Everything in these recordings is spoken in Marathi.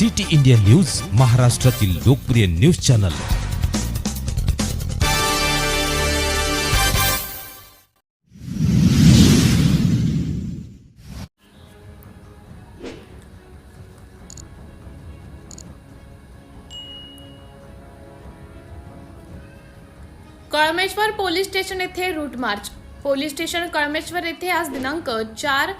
सिटी इंडिया न्यूज महाराष्ट्रातील लोकप्रिय news channel. Kalmeshwar police station येथे route march. Police station Kalmeshwar येथे आज दिनांक चार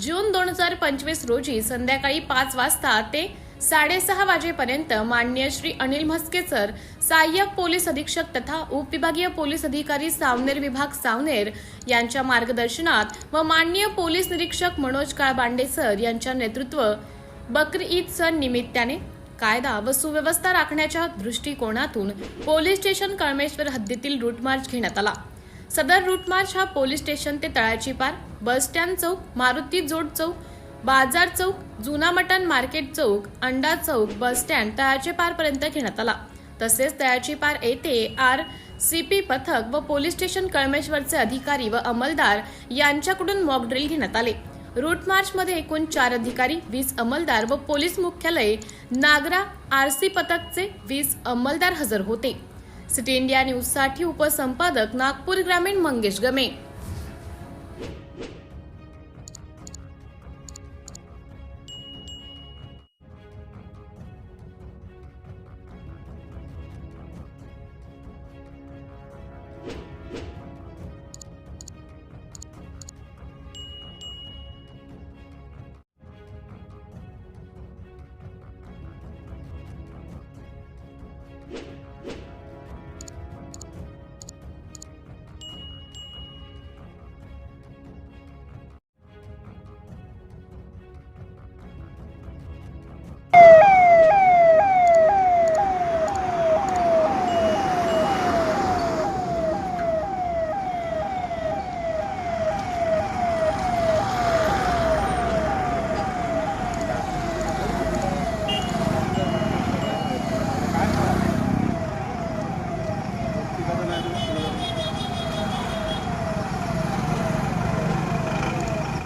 जून दोन हजार पंचवीस रोजी संध्याकाळी पाच वाजता ते साडेसहा वाजेपर्यंत मान्य श्री अनिल म्हस्के सर सहाय्यक पोलीस अधीक्षक तथा उपविभागीय पोलीस अधिकारी सावनेर विभाग सावनेर यांच्या मार्गदर्शनात व माननीय पोलीस निरीक्षक मनोज काळबांडे सर यांच्या नेतृत्व बकरी ईद सण निमित्ताने कायदा व सुव्यवस्था राखण्याच्या दृष्टिकोनातून पोलीस स्टेशन कळमेश्वर हद्दीतील रूट मार्च घेण्यात आला. सदर रूट मार्च हा पोलीस स्टेशन ते तळाची पार बस स्टँड चौक मारुती जोड चौक बाजार चौक जुना मटण मार्केट चौक अंडा चौक बस स्टँड तळाचे पार पर्यंत घेण्यात आला. तसेच तळाची पार येथे आर सी पी पथक व पोलीस स्टेशन कळमेश्वरचे अधिकारी व अंमलदार यांच्याकडून मॉक ड्रिल घेण्यात आले. रूट मार्च मध्ये एकूण चार अधिकारी वीस अंमलदार व पोलीस मुख्यालय नागरा आरसी पथकचे वीस अंमलदार हजर होते. सिटी इंडिया न्यूजसाठी उपसंपादक नागपूर ग्रामीण मंगेश गमे.